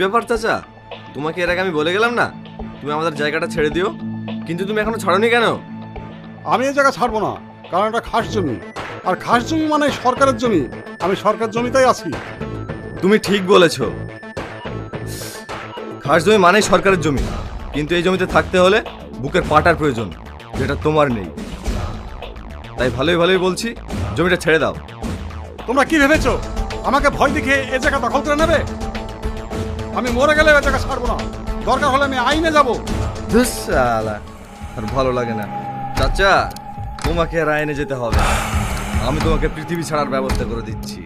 ব্যাপার চাচা? তোমাকে এর আগে আমি বলে গেলাম না? তুমি আমাদের জায়গাটা ছেড়ে দিও। কিন্তু তুমি এখনও ছাড়োনি কেন? আমি এই জায়গা ছাড়বো না কারণ এটা খাস জমি। আর খাস জমি মানে সরকারের জমি। আমি সরকার জমিতেই আছি। তুমি ঠিক বলেছ। খাস জমি মানেই সরকারের জমি। কিন্তু এই জমিতে থাকতে হলে বুকের পাটার প্রয়োজন যেটা তোমার নেই। তাই ভালোই ভালোই বলছি জমিটা ছেড়ে দাও। তোমরা কি ভেবেছো? আমাকে ভয় দেখে এ জায়গা দখল করে নেবে? আমি মরে গেলে জায়গা ছাড়বো না। দরকার হলে আমি আইনে যাব। আর ভালো লাগে না। চাচা, তোমাকে আর আইনে যেতে হবে। আমি তোমাকে পৃথিবী ছাড়ার ব্যবস্থা করে দিচ্ছি।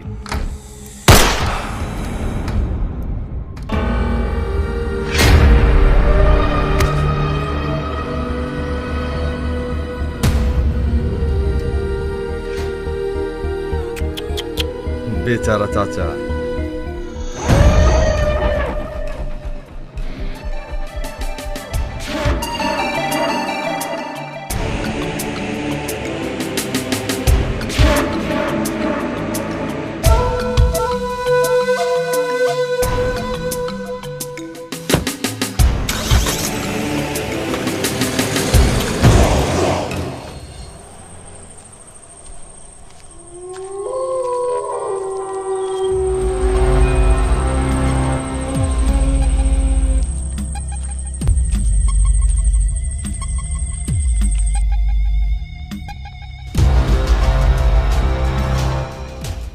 বেচারা চাচা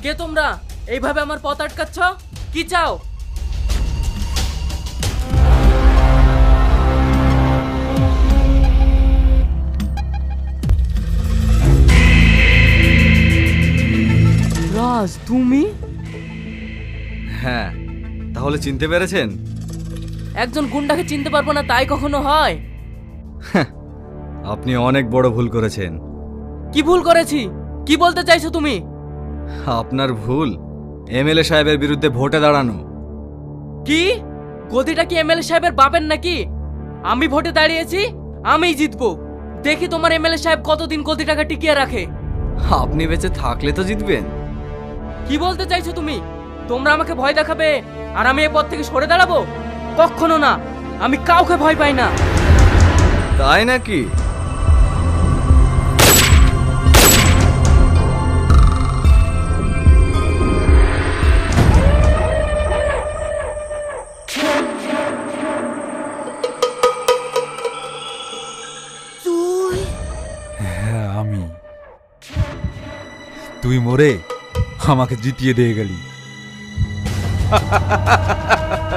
কে তোমরা? এইভাবে আমার পথ আটকাচ্ছ? কি চাও? রাজ তুমি? হ্যাঁ তাহলে চিনতে পেরেছেন? একজন গুন্ডাকে চিনতে পারব না তাই কখনো হয়? আপনি অনেক বড় ভুল করেছেন। কি ভুল করেছি? কি বলতে চাইছো তুমি? আপনার ভুল। এমএলএ সাহেবের বিরুদ্ধে ভোটে দাঁড়ানো। কি? গদিটা কি এমএলএ সাহেবের বাপের নাকি? আমি ভোটে দাঁড়িয়েছি আমিই জিতবো। দেখি তোমার এমএলএ সাহেব কতদিন গদিটাকে টিকিয়ে রাখে। আপনি বেঁচে থাকলে তো জিতবেন। কি বলতে চাইছো তুমি? তোমরা আমাকে ভয় দেখাবে আর আমি এ পথ থেকে সরে দাঁড়াবো? কখনো না। আমি কাউকে ভয় পাই না। তাই নাকি? হ্যাঁ আমি। তুই মরে আমাকে জিতিয়ে দিয়ে গেলি।